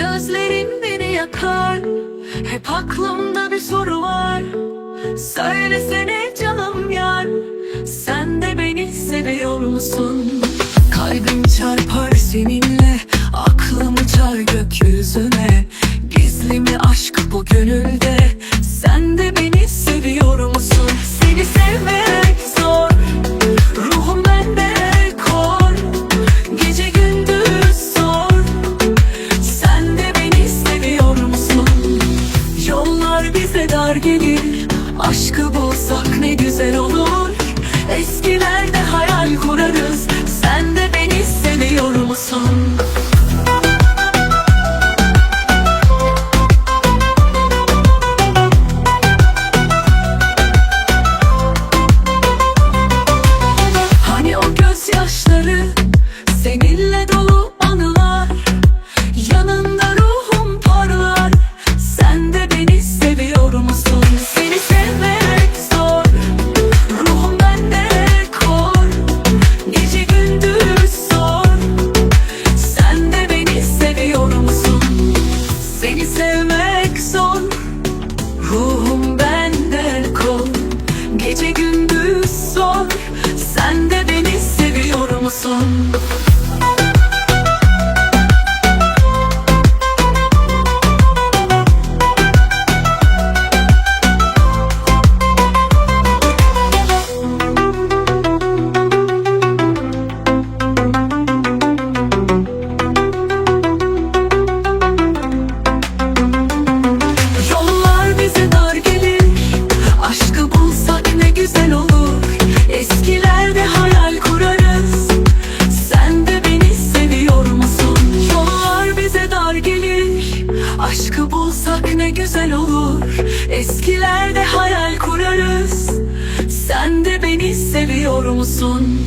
Gözlerin beni yakar. Hep aklımda bir soru var. Söylesene canım yar. Sen de beni seviyor musun? Kalbim çarpar seninle Aklım uçar gökyüzüne. Gizli mi aşk bu gönülde? Sen de beni bize dar gelir. Aşkı bulsak ne güzel olur. Eskilerde hayal kurarız. Sen de beni seviyor musun? Hani o gözyaşları Seninle dolu gündüz zor Sen de beni seviyor musun? Güzel olur. Eskilerde hayal kurarız. Sen de beni seviyor musun? Yollar bize dar gelir. Aşkı bulsak ne güzel olur. Eskilerde hayal kurarız. Sen de beni seviyor musun?